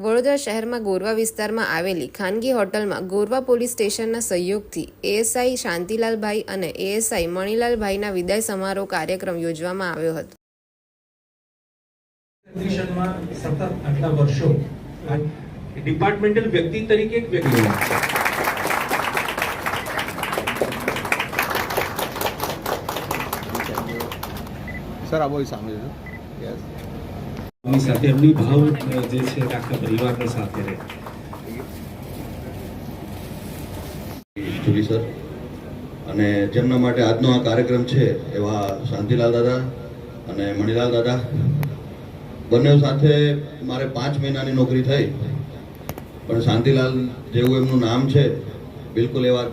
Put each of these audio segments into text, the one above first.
વડોદરા શહેરમાં ગોરવા વિસ્તારમાં આવેલી ખાનગી હોટલમાં ગોરવા પોલીસ સ્ટેશનના સહયોગથી એએસઆઈ શાંતિલાલભાઈ અને એએસઆઈ મણિલાલભાઈના વિદાય સમારોહ કાર્યક્રમ યોજવામાં આવ્યો હતો. સતત આટલા વર્ષો ડિપાર્ટમેન્ટલ વ્યક્તિ તરીકે એક વ્યક્તિ સર આવો સામે યસ એમની સાથે એમની ભાવ જે છે, આખા પરિવારની સાથે રહે. સર. અને જેમના માટે આજનો આ કાર્યક્રમ છે, એવા શાંતિલાલ દાદા અને મણિલાલ દાદા, બંને સાથે મારે પાંચ મહિનાની નોકરી થઈ. પણ શાંતિલાલ જેવું એમનું નામ છે, બિલકુલ એવા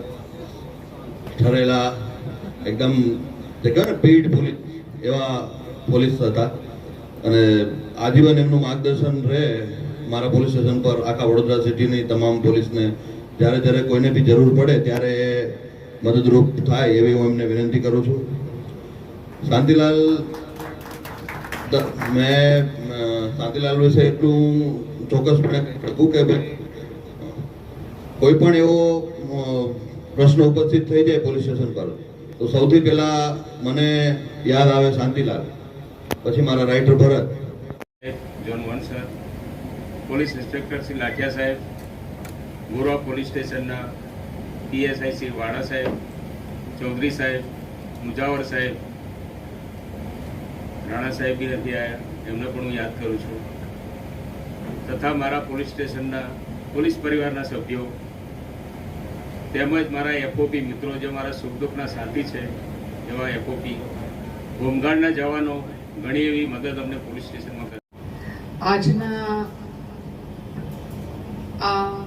ઠરેલા, એકદમ ને પેઇડ પોલીસ એવા પોલીસ હતા. અને આજીવન એમનું માર્ગદર્શન રહે મારા પોલીસ સ્ટેશન પર આખા વડોદરા સિટીની તમામ પોલીસને. જ્યારે જ્યારે કોઈને બી જરૂર પડે ત્યારે મદદરૂપ થાય એવી હું એમને વિનંતી કરું છું. શાંતિલાલ મેં શાંતિલાલ વિશે એટલું ચોક્કસપણે કહું કે ભાઈ, કોઈ પણ એવો પ્રશ્ન ઉપસ્થિત થઈ જાય પોલીસ સ્ટેશન પર, તો સૌથી પહેલાં મને યાદ આવે શાંતિલાલ. પછી મારા writer Bharat zone one sir police inspector Shri Lathiya સાહેબ ગોરવા પોલીસ સ્ટેશનના પીએસઆઈ શ્રી વાડા સાહેબ, ચૌધરી સાહેબ, મુજાવર સાહેબ, રાણા સાહેબ બી નથી આવ્યા એમને પણ હું યાદ કરું છું. તથા મારા પોલીસ સ્ટેશનના પોલીસ પરિવારના સભ્યો, તેમજ મારા એફઓપી મિત્રો જે મારા સુખ દુઃખના સાથી છે, એવા એફઓપી હોમગાર્ડના જવાનો ઘણી એવી મદદ અમને પોલીસ સ્ટેશનમાં કરી. આજના આ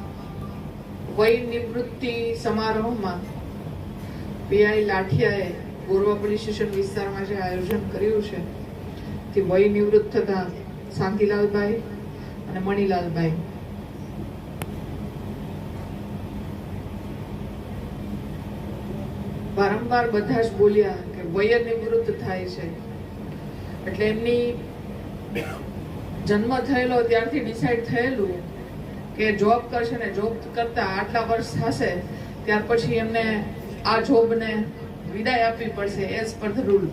વય નિવૃત્તિ સમારોહમાં પીઆઈ લાઠિયાએ પૂર્વ પોલીસ સ્ટેશન વિસ્તારમાં જે આયોજન કર્યું છે, તે વય નિવૃત્ત થતા શાંતિલાલભાઈ અને મણિલાલભાઈ. વારંવાર બધા જ બોલ્યા કે વય નિવૃત્ત થાય છે. એટલે એમની જન્મ થયેલો, ત્યારથી ડિસાઈડ થયેલું કે જોબ કરશે ને જોબ કરતા આટલા વર્ષ થશે, ત્યાર પછી એમને આ જોબને વિદાય આપવી પડશે એઝ પર ધ રૂલ